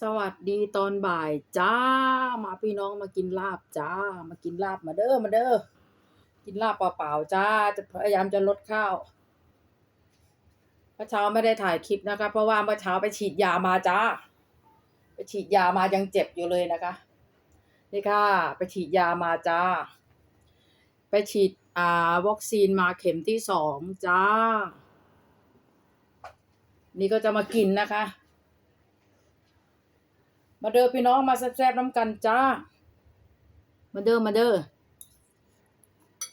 สวัสดีตอนบ่ายจ้า มาพี่น้องมากินลาบจ้า มากินลาบมาเด้อมาเด้อกินลาบเปล่าๆจ้า จะพยายามจะลดข้าวเมื่อเช้าไม่ได้ถ่ายคลิปนะคะ เพราะว่าเมื่อเช้าไปฉีดยามาจ้า ไปฉีดยามายังเจ็บอยู่เลยนะคะ นี่ค่ะ ไปฉีดยามาจ้า ไปฉีดอ่าวัคซีนมาเข็มที่สองจ้า นี่ก็จะมากินนะคะ มาเด้อพี่น้องมาแซ่บๆน้ำกันจ้า มาเด้อมาเด้อ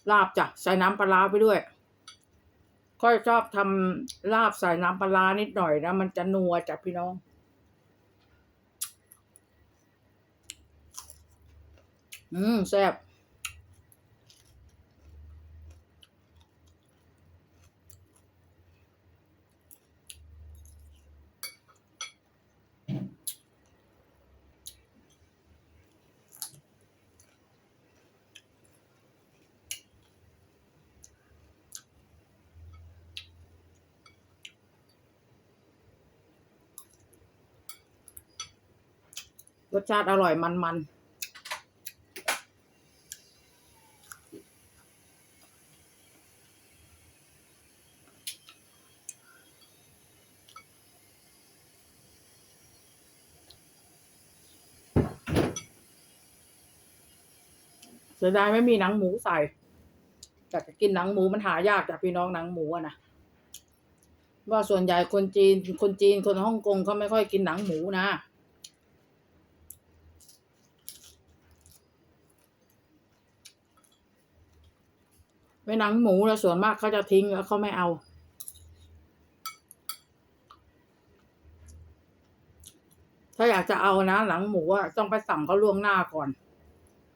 ลาบจ้ะใส่น้ำปลาร้าไปด้วยค่อยชอบทำลาบใส่น้ำปลาร้านิดหน่อยนะ มันจะนัวจ้ะพี่น้อง อืมแซ่บ รสชาติอร่อยมันๆเสียดายไม่มีหนังหมูใส่อยากจะกินหนังหมูมันหายากจากพี่น้องหนังหมูอะนะว่าส่วนใหญ่คนจีนคนจีนคนฮ่องกงเขาไม่ค่อยกินหนังหมูนะ ไม่หนังหมูแล้วส่วนมากเขาจะทิ้งแล้วเขาไม่เอา ถ้าอยากจะเอานะ หลังหมูอะต้องไปสั่งเขาล่วงหน้าก่อน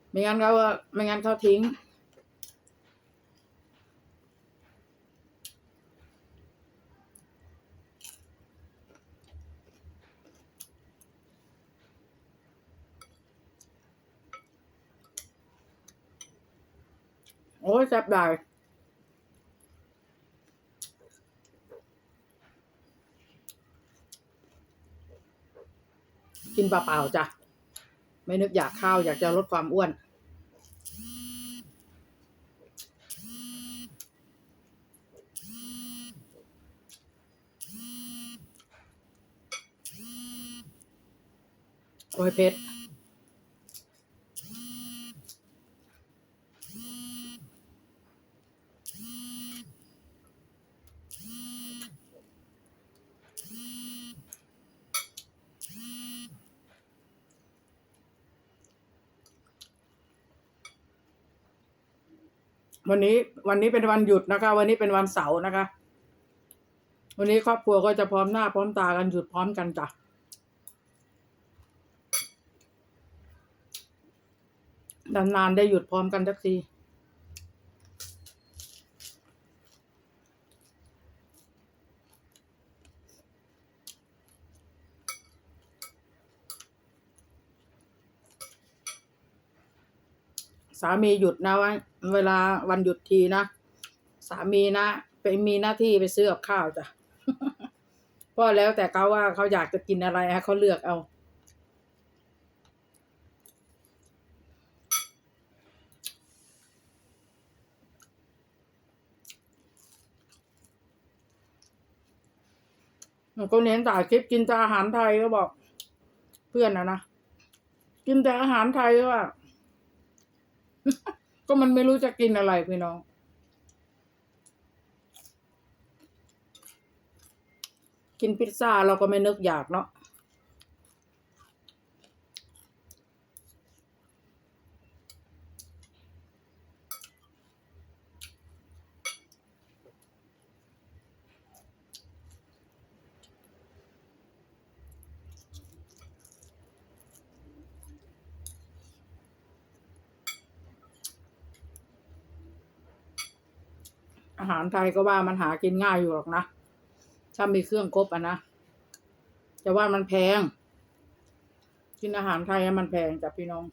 ไม่งั้นเขาไม่งั้นเขาทิ้ง โอ้ยแซ่บได้กินเปล่าๆจ้ะ ไม่นึกอยากข้าว อยากจะลดความอ้วน โอ้ยเพชร วันนี้วันนี้เป็นวันหยุดนะคะ วันนี้เป็นวันเสาร์นะคะ วันนี้ครอบครัวก็จะพร้อมหน้าพร้อมตากันหยุดพร้อมกันจ้ะนานๆได้หยุดพร้อมกันสักที สามีหยุดนะว่าเวลาวันหยุดทีนะสามีนะไปมีหน้าที่ไปซื้อกับข้าวจ้ะเพราะแล้วแต่เขาว่าเขาอยากจะกินอะไรเขาเลือกเอาก็เน้นถ่ายคลิปกินแต่อาหารไทยก็บอก เพื่อนนะนะ กินแต่อาหารไทยก็ว่า ก็มันไม่รู้จะกินอะไรพี่น้อง กินพิซซ่าเราก็ไม่นึกอยากเนาะ อาหารไทยก็ว่ามันหากินง่ายอยู่หรอกนะ ถ้ามีเครื่องครบอะนะ จะว่ามันแพง กินอาหารไทยอะมันแพงจ้ะพี่น้อง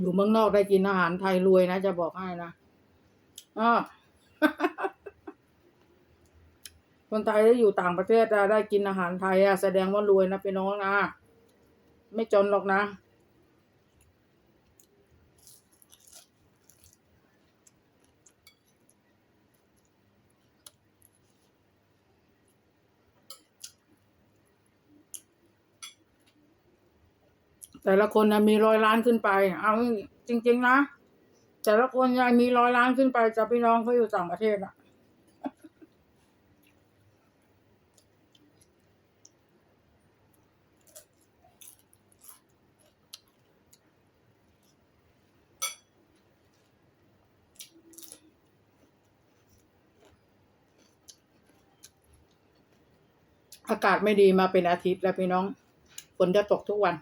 อยู่เมืองนอกได้กินอาหารไทยรวยนะจะบอกให้นะอ๋อคนไทยได้อยู่ต่างประเทศได้กินอาหารไทยอะแสดงว่ารวยนะพี่น้องนะ ไม่จนหรอกนะ แต่ละคนนะมีร้อยล้านขึ้นไป เอาจริง ๆ นะ แต่ละคนยังมีร้อยล้านขึ้นไปจากพี่น้องเขาอยู่ต่างประเทศอะอากาศไม่ดีมาเป็นอาทิตย์แล้วพี่น้องฝนจะตกทุกวัน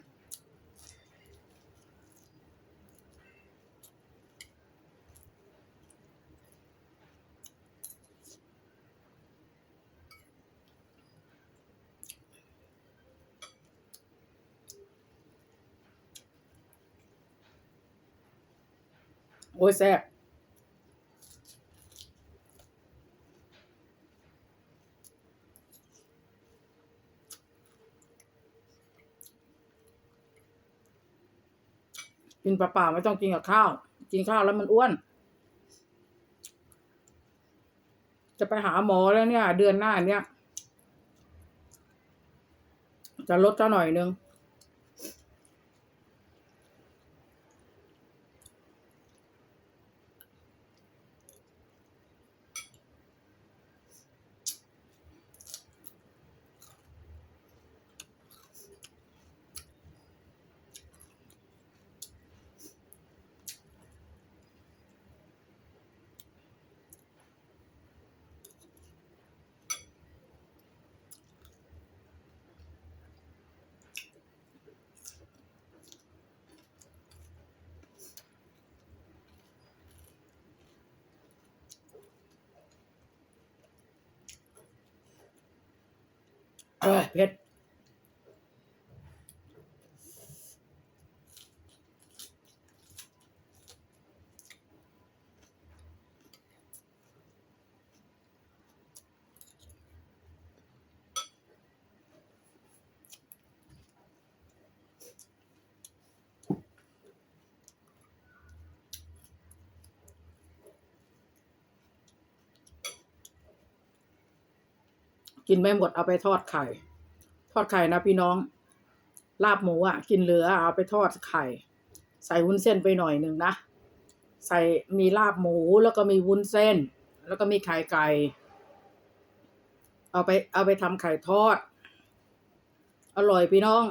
อ้ยแซ่บกินเปล่าๆไม่ต้องกินกับข้าว กินข้าวแล้วมันอ้วน จะไปหาหมอแล้วเนี่ย เดือนหน้าเนี่ย จะลดก็หน่อยนึง เออเกินไม่หมดเอาไปทอดไข่ ทอดไข่นะพี่น้อง ลาบหมูอะ กินเหลือเอาไปทอดไข่ ใส่วุ้นเส้นไปหน่อยหนึ่งนะ ใส่มีลาบหมูแล้วก็มีวุ้นเส้น แล้วก็มีไข่ไก่ เอาไปเอาไปทำไข่ทอด อร่อยพี่น้อง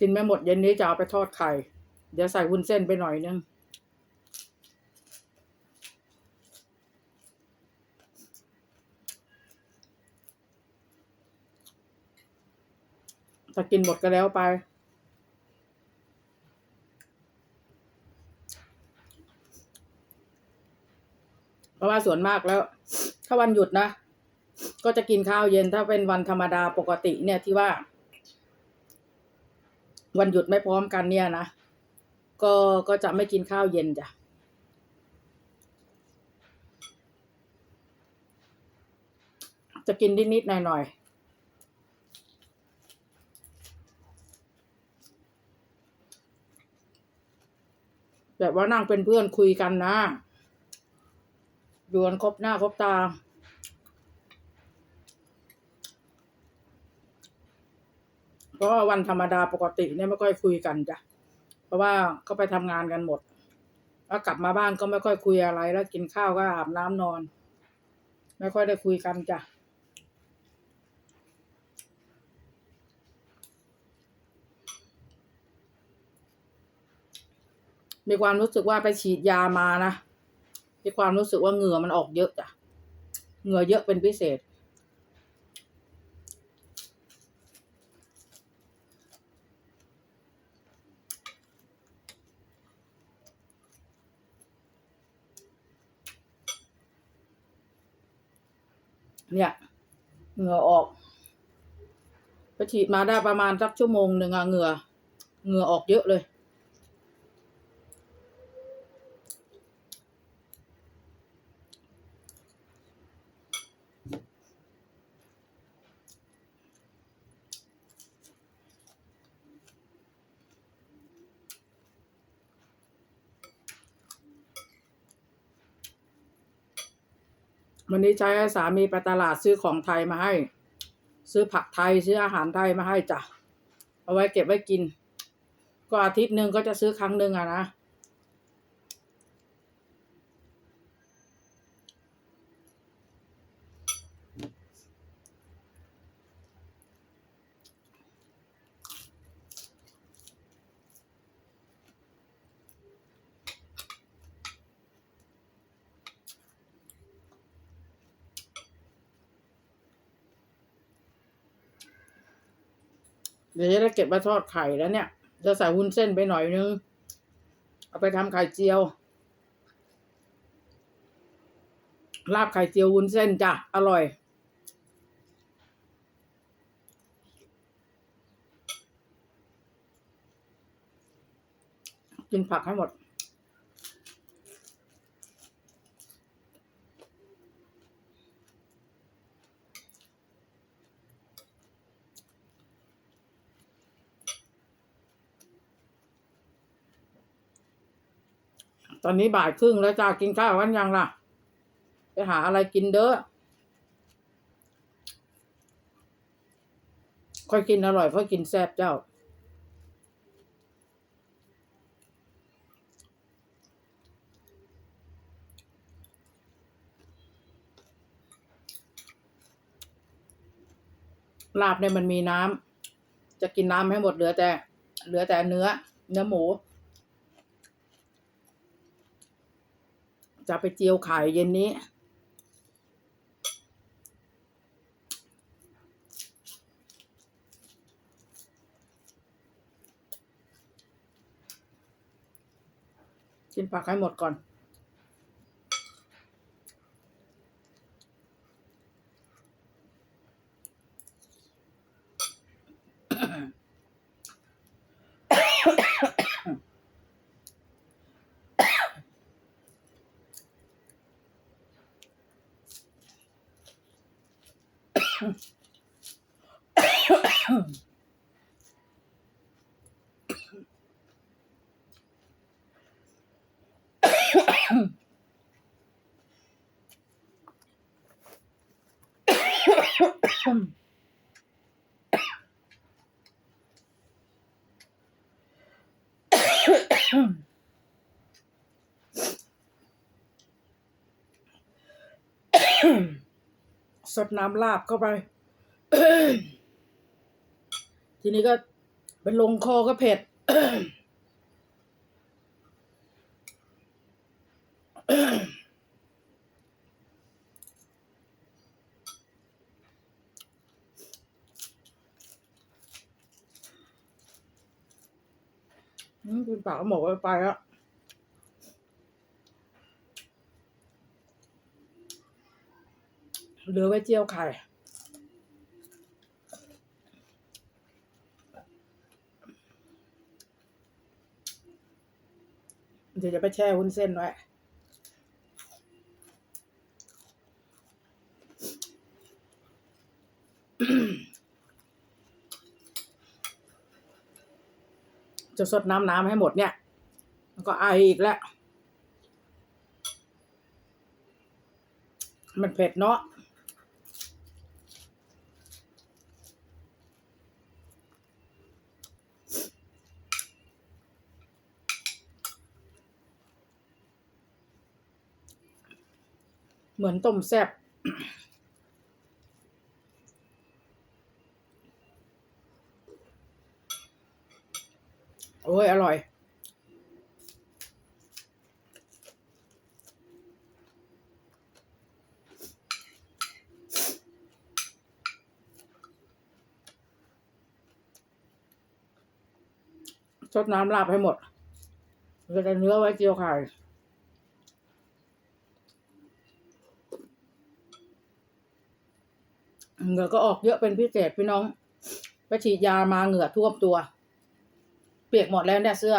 กินไม่หมดเย็นนี้จะเอาไปทอดไข่ เดี๋ยวใส่วุ้นเส้นไปหน่อยนึง ถ้ากินหมดก็แล้วไป เพราะว่าส่วนมากแล้ว ถ้าวันหยุดนะ ก็จะกินข้าวเย็นถ้าเป็นวันธรรมดาปกติเนี่ยที่ว่า วันหยุดไม่พร้อมกันเนี่ยนะ ก็ก็จะไม่กินข้าวเย็นจ้ะจะกินนิดๆหน่อยๆ แบบว่านั่งเป็นเพื่อนคุยกันนะอยู่กันครบหน้าครบตา เพราะว่าวันธรรมดาปกติเนี่ยไม่ค่อยคุยกันจ้ะ เพราะว่าก็ไปทำงานกันหมด แล้วกลับมาบ้านก็ไม่ค่อยคุยอะไร แล้วกินข้าวก็อาบน้ำนอน ไม่ค่อยได้คุยกันจ้ะ มีความรู้สึกว่าไปฉีดยามานะ มีความรู้สึกว่าเหงื่อมันออกเยอะจ้ะ เหงื่อเยอะเป็นพิเศษ เนี่ย เหงื่อออกไปฉีดมาได้ประมาณสักชั่วโมงหนึ่งอะเหงื่อ เหงื่อออกเยอะเลย วันนี้ใช้ให้สามีไปตลาดซื้อของไทยมาให้ ซื้อผักไทยซื้ออาหารไทยมาให้จ้ะเอาไว้เก็บไว้กิน ก็อาทิตย์หนึ่งก็จะซื้อครั้งหนึ่งอะนะ เดี๋ยวจะได้เก็บมาทอดไข่แล้วเนี่ย จะใส่วุ้นเส้นไปหน่อยนึง เอาไปทำไข่เจียว ลาบไข่เจียววุ้นเส้นจ้ะ อร่อยกินผักให้หมด ตอนนี้บ่ายครึ่งแล้วจ้ากินข้าวกันยังล่ะ ไปหาอะไรกินเด้อค่อยกินอร่อยค่อยกินแซ่บเจ้า ลาบเนี่ยมันมีน้ำจะกินน้ำให้หมดเหลือแต่ เหลือแต่เนื้อ เนื้อหมู จะไปเจียวไข่เย็นนี้ กินผักให้หมดก่อน สดน้ำลาบเข้าไป ทีนี้ก็เป็นลงคอก็เผ็ดคุณปากก็บอกว่าไปแล้วเหลือไว้เจียวไข่ เดี๋ยวจะไปแช่วุ้นเส้นไว้จะสดน้ำน้ำให้หมดเนี่ยแล้วก็ไออีกแล้ว มันเผ็ดเนาะ เหมือนต้มแซ่บโอ้ย อร่อยชดน้ำลาบให้หมดเราจะเนื้อไว้เจียวไข่ เหงื่อก็ออกเยอะเป็นพิเศษพี่น้องไปฉีดยามาเหงื่อท่วมตัว เปียกหมดแล้วเนี่ยเสื้อ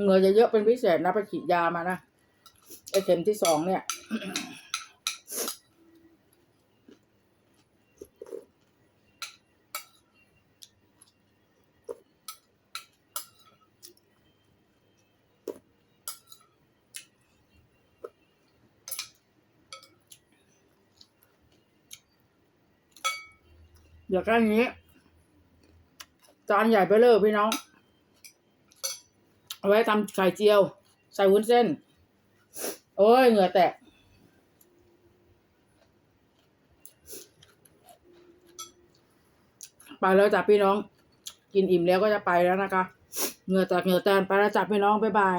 เหงื่อจะเยอะเป็นพิเศษนะไปฉีดยามานะไอเข็มที่สองเนี่ย เดี๋ยวแค่นี้ จานใหญ่ไปเลยพี่น้อง เอาไว้ทำไข่เจียว ใส่วุ้นเส้น โอ้ยเหงื่อแตกไปแล้วจ้ะพี่น้อง กินอิ่มแล้วก็จะไปแล้วนะคะ เหงื่อแตกเหงื่อแตนไปแล้วจ้ะพี่น้องบ๊ายบาย